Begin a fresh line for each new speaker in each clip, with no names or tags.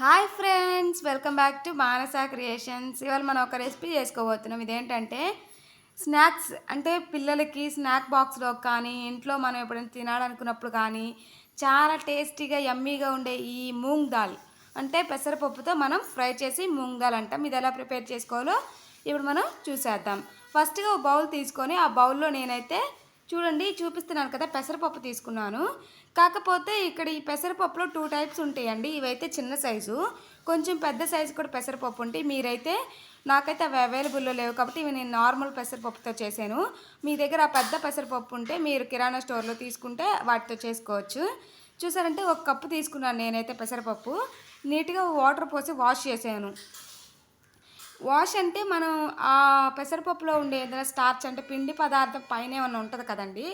Hi friends welcome back to Manasa creations. ఇవాళ మనం ఒక రెసిపీ చేసుకోబోతున్నాం. ఇదేంటంటే స్నాక్స్ అంటే పిల్లలకి స్నాక్ బాక్స్లో కానీ ఇంట్లో మనం ఎప్పుడైనా తినాలనుకున్నప్పుడు కానీ చాలా టేస్టీగా యమ్మీగా ఉండే ఈ మూంగ్ దాల్ అంటే పెసరపప్పుతో మనం ఫ్రై చేసి మూంగ్ దాల్ అంటాం. ఇది ఎలా ప్రిపేర్ చేసుకోవాలో ఇప్పుడు మనం చూసేద్దాం. ఫస్ట్గా ఒక బౌల్ తీసుకొని ఆ బౌల్లో నేనైతే చూడండి చూపిస్తున్నాను కదా పెసరపప్పు తీసుకున్నాను. కాకపోతే ఇక్కడ ఈ పెసరపప్పులో టూ టైప్స్ ఉంటాయండి. ఇవైతే చిన్న సైజు కొంచెం పెద్ద సైజు కూడా పెసరపప్పు ఉంటాయి. మీరైతే నాకైతే అవి అవైలబుల్లో లేవు కాబట్టి ఇవి నేను నార్మల్ పెసరపప్పుతో చేశాను. మీ దగ్గర ఆ పెద్ద పెసరపప్పు ఉంటే మీరు కిరాణా స్టోర్లో తీసుకుంటే వాటితో చేసుకోవచ్చు. చూసారంటే ఒక కప్పు తీసుకున్నాను నేనైతే పెసరపప్పు. నీట్గా వాటర్ పోసి వాష్ చేశాను. వాష్ అంటే మనం ఆ పెసరపప్పులో ఉండే ఏదైనా స్టార్చ్ అంటే పిండి పదార్థం పైన ఏమైనా ఉంటుంది కదండి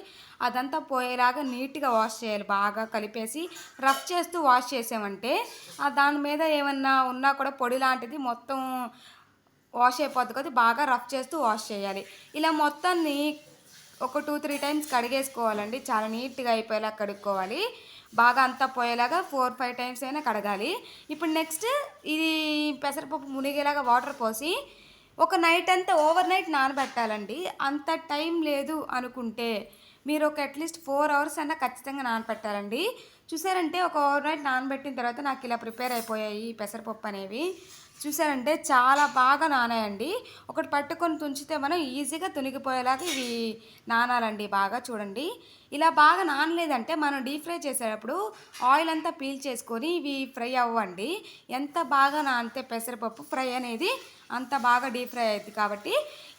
అదంతా పోయేలాగా నీట్గా వాష్ చేయాలి. బాగా కలిపేసి రఫ్ చేస్తూ వాష్ చేసామంటే దాని మీద ఏమన్నా ఉన్నా కూడా పొడి లాంటిది మొత్తం వాష్ అయిపోద్ది కదా బాగా రఫ్ చేస్తూ వాష్ చేయాలి. ఇలా మొత్తాన్ని ఒక టూ త్రీ టైమ్స్ కడిగేసుకోవాలండి. చాలా నీట్గా అయిపోయేలా కడుక్కోవాలి. బాగా అంతా పోయేలాగా ఫోర్ ఫైవ్ టైమ్స్ అయినా కడగాలి. ఇప్పుడు నెక్స్ట్ ఇది పెసరపప్పు మునిగేలాగా వాటర్ పోసి ఒక నైట్ అంతా ఓవర్ నైట్ నానబెట్టాలండి. అంత టైం లేదు అనుకుంటే మీరు ఒక అట్లీస్ట్ ఫోర్ అవర్స్ అయినా ఖచ్చితంగా నానబెట్టాలండి. చూసారంటే ఒక ఓవర్ నైట్ నానబెట్టిన తర్వాత నాకు ఇలా ప్రిపేర్ అయిపోయాయి పెసరపప్పు అనేవి. చూసారంటే చాలా బాగా నానాయండి. ఒకటి పట్టుకొని తుంచితే మనం ఈజీగా తునిగిపోయేలాగా ఇవి నానాలండి బాగా చూడండి. ఇలా బాగా నానలేదంటే మనం డీప్ ఫ్రై చేసేటప్పుడు ఆయిల్ అంతా పీల్ చేసుకొని ఇవి ఫ్రై అవ్వండి. ఎంత బాగా నానితే పెసరపప్పు ఫ్రై అనేది అంత బాగా డీప్ ఫ్రై అవుతుంది కాబట్టి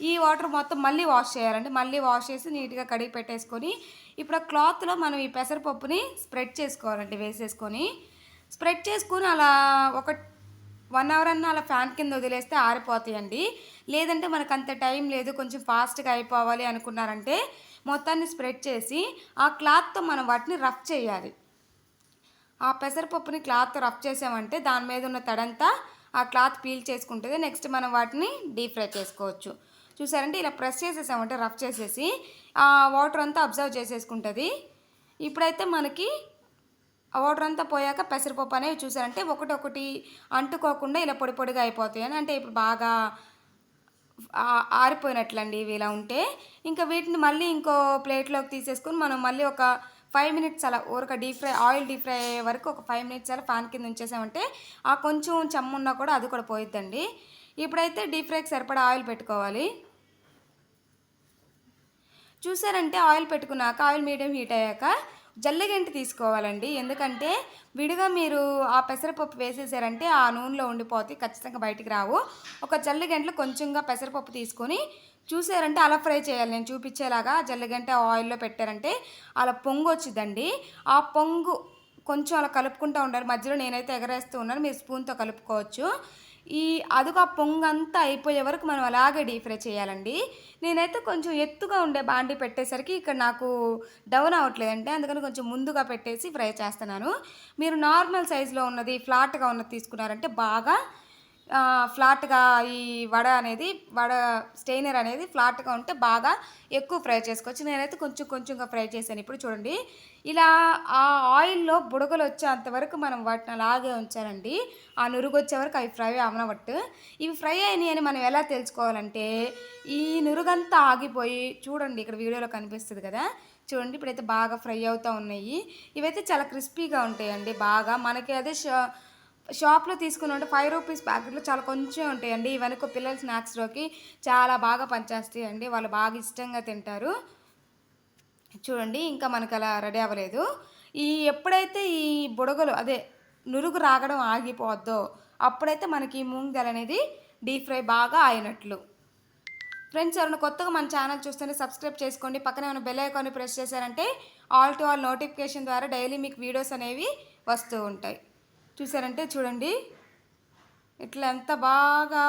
ఈ వాటర్ మొత్తం మళ్ళీ వాష్ చేయాలండి. మళ్ళీ వాష్ చేసి నీట్గా కడిగి పెట్టేసుకొని ఇప్పుడు ఆ క్లాత్లో మనం ఈ పెసరపప్పుని స్ప్రెడ్ చేసుకోవాలండి వేసేసుకొని. స్ప్రెడ్ చేసుకొని అలా ఒక వన్ అవర్ అన్న అలా ఫ్యాన్ కింద వదిలేస్తే ఆరిపోతాయండి. లేదంటే మనకు అంత టైం లేదు కొంచెం ఫాస్ట్గా అయిపోవాలి అనుకున్నారంటే మొత్తాన్ని స్ప్రెడ్ చేసి ఆ క్లాత్తో మనం వాటిని రఫ్ చేయాలి. ఆ పెసరపప్పుని క్లాత్ రఫ్ చేసామంటే దాని మీద ఉన్న తడంతా ఆ క్లాత్ పీల్ చేసుకుంటుంది. నెక్స్ట్ మనం వాటిని డీప్ ఫ్రై చేసుకోవచ్చు. చూసారంటే ఇలా ప్రెస్ చేసేసామంటే రఫ్ చేసేసి ఆ వాటర్ అంతా అబ్జర్వ్ చేసేసుకుంటుంది. ఇప్పుడైతే మనకి వాటర్ అంతా పోయాక పెసరపప్పు అనేవి చూసారంటే ఒకటి ఒకటి అంటుకోకుండా ఇలా పొడి పొడిగా అయిపోతాయి అని అంటే ఇప్పుడు బాగా ఆరిపోయినట్లండి ఇవి ఇలా ఉంటే. ఇంకా వీటిని మళ్ళీ ఇంకో ప్లేట్లోకి తీసేసుకొని మనం మళ్ళీ ఒక ఫైవ్ మినిట్స్ అలా ఊరక deep fry oil deep fry అయ్యే వరకు ఒక ఫైవ్ మినిట్స్ అలా ఫ్యాన్ కింద ఉంచేసామంటే ఆ కొంచెం చెమ్మున్నా కూడా అది కూడా పోయిద్దండి. ఇప్పుడైతే డీప్ ఫ్రైకి సరిపడా ఆయిల్ పెట్టుకోవాలి. చూసారంటే ఆయిల్ పెట్టుకున్నాక ఆయిల్ మీడియం హీట్ అయ్యాక జల్లిగంటి తీసుకోవాలండి. ఎందుకంటే విడిగా మీరు ఆ పెసరపప్పు వేసేసారంటే ఆ నూనెలో ఉండిపోతే ఖచ్చితంగా బయటికి రావు. ఒక జల్లెగంటలో కొంచెంగా పెసరపప్పు తీసుకొని చూసారంటే అలా ఫ్రై చేయాలి. నేను చూపించేలాగా జల్లిగంట ఆయిల్లో పెట్టారంటే అలా పొంగు వచ్చిందండి ఆ పొంగు కొంచెం అలా కలుపుకుంటూ ఉండాలి. మధ్యలో నేనైతే ఎగరేస్తూ ఉన్నాను. మీరు స్పూన్తో కలుపుకోవచ్చు. ఈ అదుగు ఆ పొంగంతా అయిపోయే వరకు మనం అలాగే డీప్ ఫ్రై చేయాలండి. నేనైతే కొంచెం ఎత్తుగా ఉండే బాండి పెట్టేసరికి ఇక్కడ నాకు డౌన్ అవ్వట్లేదంటే అందుకని కొంచెం ముందుగా పెట్టేసి ఫ్రై చేస్తున్నాను. మీరు నార్మల్ సైజులో ఉన్నది ఫ్లాట్గా ఉన్నది తీసుకున్నారంటే బాగా ఫ్లాట్గా ఈ వడ అనేది వడ స్టెయినర్ అనేది ఫ్లాట్గా ఉంటే బాగా ఎక్కువ ఫ్రై చేసుకోవచ్చు. నేనైతే కొంచెం కొంచెంగా ఫ్రై చేశాను. ఇప్పుడు చూడండి. ఇలా ఆ ఆయిల్లో బుడగలు వచ్చేంత వరకు మనం వాటిని అలాగే ఉంచాలండి. ఆ నురుగు వచ్చే వరకు అవి ఫ్రై అవనవట్టు. ఇవి ఫ్రై అయినాయి అని మనం ఎలా తెలుసుకోవాలంటే ఈ నురుగంతా ఆగిపోయి చూడండి ఇక్కడ వీడియోలో కనిపిస్తుంది కదా. చూడండి ఇప్పుడైతే బాగా ఫ్రై అవుతూ ఉన్నాయి. ఇవైతే చాలా క్రిస్పీగా ఉంటాయండి బాగా. మనకి అదే షాప్లో తీసుకుని ఉంటే ఫైవ్ రూపీస్ ప్యాకెట్లు చాలా కొంచెం ఉంటాయండి. ఇవన్నీ పిల్లల స్నాక్స్లోకి చాలా బాగా పనిచేస్తాయి అండి వాళ్ళు బాగా ఇష్టంగా తింటారు. చూడండి ఇంకా మనకు అలా రెడీ అవ్వలేదు. ఈ ఎప్పుడైతే ఈ బుడగలు అదే నురుగు రాగడం ఆగిపోద్దో అప్పుడైతే మనకి ఈ మూంగ్ అనేది డీప్ ఫ్రై బాగా అయినట్లు. ఫ్రెండ్స్ ఎవరైనా కొత్తగా మన ఛానల్ చూస్తుంటే సబ్స్క్రైబ్ చేసుకోండి. పక్కన ఏమైనా బెల్ ఐకాన్ని ప్రెస్ చేశారంటే ఆల్ టు ఆల్ నోటిఫికేషన్ ద్వారా డైలీ మీకు వీడియోస్ అనేవి వస్తూ ఉంటాయి. చూసారంటే చూడండి ఇట్లా ఎంత బాగా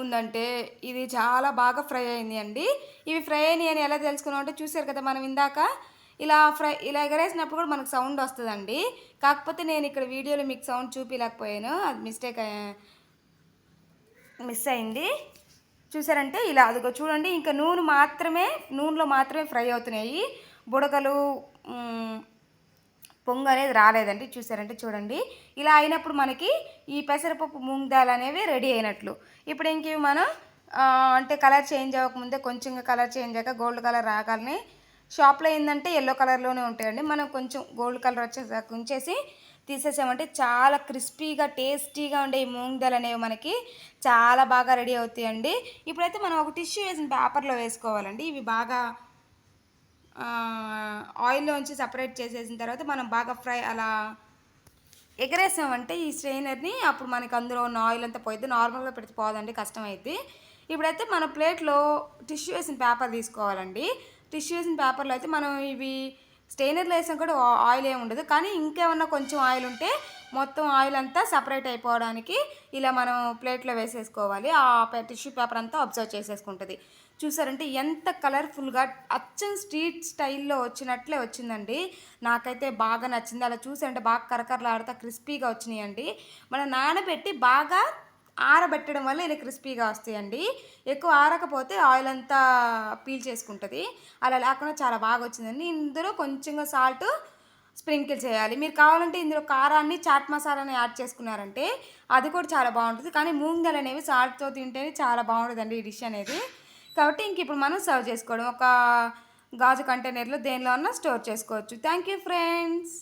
ఉందంటే ఇది చాలా బాగా ఫ్రై అయింది అండి. ఇవి ఫ్రై అయినాయి అని ఎలా తెలుసుకున్నాం అంటే చూసారు కదా మనం ఇందాక? ఇలా ఫ్రై ఇలా ఎగరేసినప్పుడు కూడా మనకు సౌండ్ వస్తుందండి. కాకపోతే నేను ఇక్కడ వీడియోలో మీకు సౌండ్ చూపించలేకపోయాను అది మిస్టేక్ మిస్ అయింది. చూసారంటే ఇలా అదిగో చూడండి ఇంకా నూనె మాత్రమే నూనెలో మాత్రమే ఫ్రై అవుతున్నాయి. బుడగలు పొంగు అనేది రాలేదండి. చూసారంటే చూడండి. ఇలా అయినప్పుడు మనకి ఈ పెసరపప్పు మూంగ్ దాల్ అనేవి రెడీ అయినట్లు. ఇప్పుడు ఇంకేవి మనం అంటే కలర్ చేంజ్ అవ్వకముందే కొంచెం కలర్ చేంజ్ అయ్యాక గోల్డ్ కలర్ రాగానే షాప్లో ఏంటంటే ఎల్లో కలర్లోనే ఉంటాయండి. మనం కొంచెం గోల్డ్ కలర్ వచ్చేసాక ఉంచేసి తీసేసామంటే చాలా క్రిస్పీగా టేస్టీగా ఉండే ఈ మూంగ్ దాల్ అనేవి మనకి చాలా బాగా రెడీ అవుతాయండి. ఇప్పుడైతే మనం ఒక టిష్యూ వేసిన పేపర్లో వేసుకోవాలండి. ఇవి బాగా ఆయిల్లోంచి సపరేట్ చేసేసిన తర్వాత మనం బాగా ఫ్రై అలా ఎగరేసామంటే ఈ స్ట్రైనర్ని అప్పుడు మనకి అందులో ఉన్న ఆయిల్ అంతా పోయిద్ది. నార్మల్గా పెడితే పోదండి కష్టమైద్ది. ఇప్పుడైతే మన ప్లేట్లో టిష్యూ వేసిన పేపర్ తీసుకోవాలండి. టిష్యూ వేసిన పేపర్లో అయితే మనం ఇవి స్టెయినర్లో వేసాం కూడా ఆయిల్ ఏమి ఉండదు. కానీ ఇంకేమన్నా కొంచెం ఆయిల్ ఉంటే మొత్తం ఆయిల్ అంతా సపరేట్ అయిపోవడానికి ఇలా మనం ప్లేట్లో వేసేసుకోవాలి. ఆ టిష్యూ పేపర్ అంతా అబ్జర్వ్ చేసేసుకుంటుంది. చూసారంటే ఎంత కలర్ఫుల్గా అచ్చం స్ట్రీట్ స్టైల్లో వచ్చినట్లే వచ్చిందండి. నాకైతే బాగా నచ్చింది. అలా చూసారంటే బాగా కరకరలాడుతా క్రిస్పీగా వచ్చినాయండి. మనం నానబెట్టి బాగా ఆరబెట్టడం వల్ల ఇలా క్రిస్పీగా వస్తాయండి. ఎక్కువ ఆరకపోతే ఆయిల్ అంతా పీల్ చేసుకుంటుంది. అలా లేకుండా చాలా బాగా వచ్చిందండి. ఇందులో కొంచెంగా సాల్ట్ స్ప్రింకిల్ చేయాలి. మీరు కావాలంటే ఇందులో కారాన్ని చాట్ మసాలాని యాడ్ చేసుకున్నారంటే అది కూడా చాలా బాగుంటుంది. కానీ మూంగలు అనేవి సాల్ట్తో తింటేనే చాలా బాగుంటుందండి ఈ డిష్ అనేది. కాబట్టి ఇంక ఇప్పుడు మనం సర్వ్ చేసుకోవడం. ఒక గాజు కంటైనర్లో దేనిలో అన్నా స్టోర్ చేసుకోవచ్చు. Thank you friends